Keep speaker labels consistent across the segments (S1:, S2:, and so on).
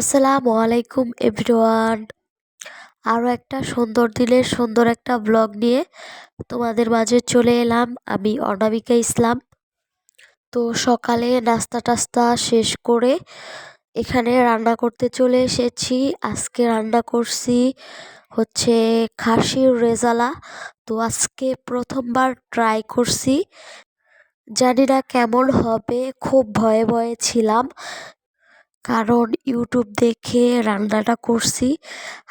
S1: আসসালামু আলাইকুম এভরিওয়ান। আরও একটা সুন্দর দিনের সুন্দর একটা ব্লগ নিয়ে তোমাদের মাঝে চলে এলাম আমি অনামিকা ইসলাম। তো সকালে নাস্তা টাস্তা শেষ করে এখানে রান্না করতে চলে এসেছি। আজকে রান্না করছি হচ্ছে খাসির রেজালা। তো আজকে প্রথমবার ট্রাই করছি। জানি না কেমন হবে, খুব ভয়ে ভয়ে ছিলাম। কারণ ইউটিউব দেখে রান্নাটা করছি।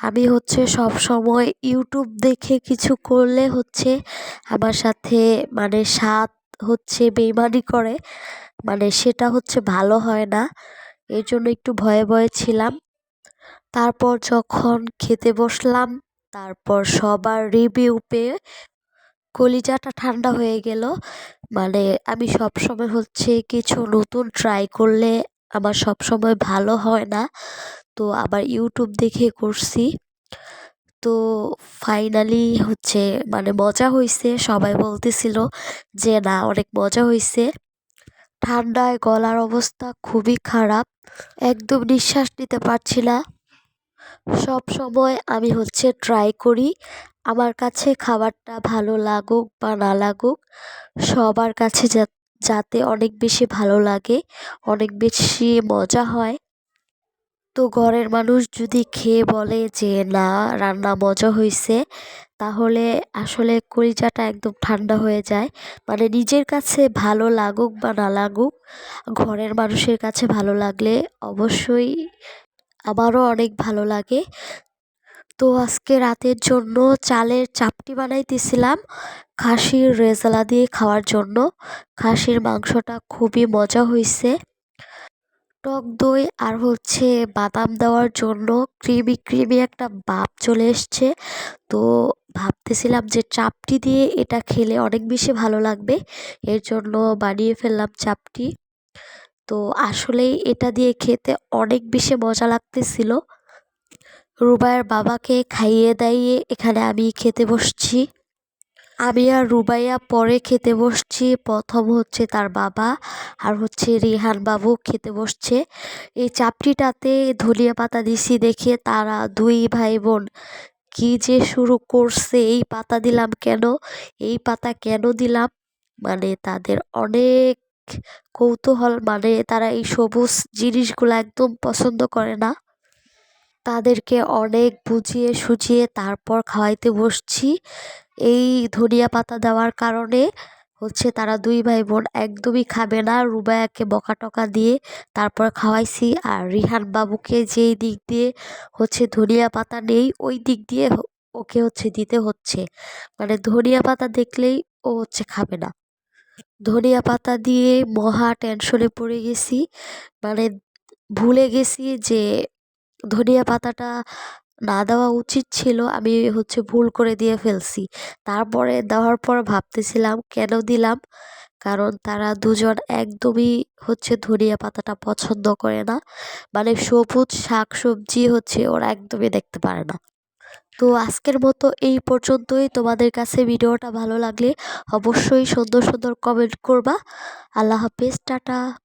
S1: আমি হচ্ছে সব সময় ইউটিউব দেখে কিছু করলে হচ্ছে আমার সাথে মানে স্বাদ হচ্ছে বেইমানি করে মানে সেটা হচ্ছে ভালো হয় না। এই জন্য একটু ভয়ে ভয়ে ছিলাম। তারপর যখন খেতে বসলাম, তারপর সবার রিভিউ পেয়ে কলিজাটা ঠান্ডা হয়ে গেল। মানে আমি সব সময় হচ্ছে কিছু নতুন ট্রাই করলে আমার সব সময় ভালো হয় না। তো আবার ইউটিউব দেখে করছি। তো ফাইনালি হচ্ছে মানে মজা হয়েছে সবাই বলতেছিল যে না, অনেক মজা হয়েছে ঠান্ডায় গলার অবস্থা খুবই খারাপ, একদম নিঃশ্বাস নিতে পারছি না। সব সময় আমি হচ্ছে ট্রাই করি, আমার কাছে খাবারটা ভালো লাগুক বা না লাগুক, সবার কাছে যাতে অনেক বেশি ভালো লাগে, অনেক বেশি মজা হয়। তো ঘরের মানুষ যদি খেয়ে বলে যে, না, রান্না মজা হয়েছে তাহলে আসলে কলিজাটা একদম ঠান্ডা হয়ে যায়। মানে নিজের কাছে ভালো লাগুক বা না লাগুক, ঘরের মানুষের কাছে ভালো লাগলে অবশ্যই আমারও অনেক ভালো লাগে। তো আজকে রাতের জন্য চালের চাপটি বানাইতেছিলাম, খাসির রেজালা দিয়ে খাওয়ার জন্য। খাসির মাংসটা খুবই মজা হয়েছে টক দই আর হচ্ছে বাদাম দেওয়ার জন্য ক্রিমি ক্রিমি একটা ভাব চলে এসছে। তো ভাবতেছিলাম যে চাপটি দিয়ে এটা খেলে অনেক বেশি ভালো লাগবে, এর জন্য বানিয়ে ফেললাম চাপটি। তো আসলেই এটা দিয়ে খেতে অনেক বেশি মজা লাগতেছিল। রুবাইয়ের বাবাকে খাইয়ে দাইয়ে এখানে আমি খেতে বসছি। আমি আর রুবাইয়া পরে খেতে বসছি। প্রথম হচ্ছে তার বাবা আর হচ্ছে রিহান বাবু খেতে বসছে। এই চাপটিটাতে ধনিয়া পাতা দিছি দেখে তারা দুই ভাই বোন কি যে শুরু করছে, এই পাতা দিলাম কেন, এই পাতা কেন দিলাম? মানে তাদের অনেক কৌতূহল মানে তারা এই সবুজ জিনিসগুলো একদম পছন্দ করে না। তাদেরকে অনেক বুঝিয়ে সুঝিয়ে তারপর খাওয়াইতে বসছি। এই ধনিয়া পাতা দেওয়ার কারণে হচ্ছে তারা দুই ভাই বোন একদমই খাবে না। রুবায়াকে বকা টকা দিয়ে তারপর খাওয়াইছি। আর রিহান বাবুকে যেই দিক দিয়ে হচ্ছে ধনিয়া পাতা নেই, ওই দিক দিয়ে ওকে হচ্ছে দিতে হচ্ছে। মানে ধনিয়া পাতা দেখলেই ও হচ্ছে খাবে না। ধনিয়া পাতা দিয়ে মহা টেনশনে পড়ে গেছি। মানে ভুলে গেছি যে ধনিয়া পাতাটা না দেওয়া উচিত ছিল, আমি হচ্ছে ভুল করে দিয়ে ফেলছি। তারপরে দেওয়ার পর ভাবতেছিলাম, কেন দিলাম? কারণ তারা দুজন একদমই হচ্ছে ধনিয়া পাতাটা পছন্দ করে না। মানে সবুজ শাক সবজি হচ্ছে ওরা একদমই দেখতে পারে না। তো আজকের মতো এই পর্যন্তই। তোমাদের কাছে ভিডিওটা ভালো লাগলে অবশ্যই সুন্দর সুন্দর কমেন্ট করবা। আল্লাহ হাফেজ, টাটা।